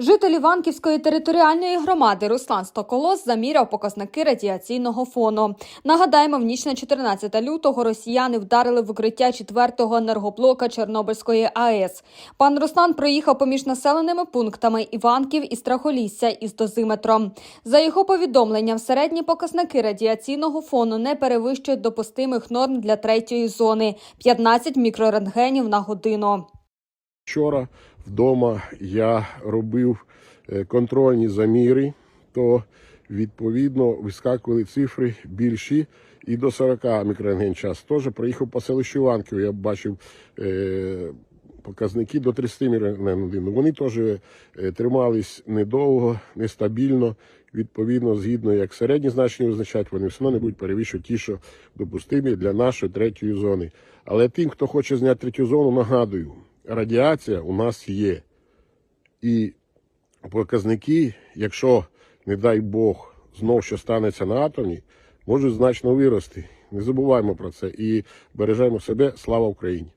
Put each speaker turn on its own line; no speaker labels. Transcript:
Житель Іванківської територіальної громади Руслан Стоколос заміряв показники радіаційного фону. Нагадаємо, в ніч на 14 лютого росіяни вдарили в укриття 4-го енергоблока Чорнобильської АЕС. Пан Руслан проїхав поміж населеними пунктами Іванків і Страхолісся із дозиметром. За його повідомленням, середні показники радіаційного фону не перевищують допустимих норм для третьої зони 15 мікрорентгенів на годину.
Вчора вдома я робив е, контрольні заміри, то відповідно вискакували цифри більші і до 40 мікрорентген час. Теж приїхав по селищу Іванків, я бачив е, показники до 30 мікрорентген годину. Вони теж е, тримались недовго, нестабільно. Відповідно, згідно як середні значення визначають, вони все одно не будуть перевищувати ті, що допустимі для нашої третьої зони. Але тим, хто хоче зняти третю зону, нагадую, радіація у нас є. І показники, якщо, не дай Бог, знов що станеться на атомі, можуть значно вирости. Не забуваємо про це і бережемо себе. Слава Україні!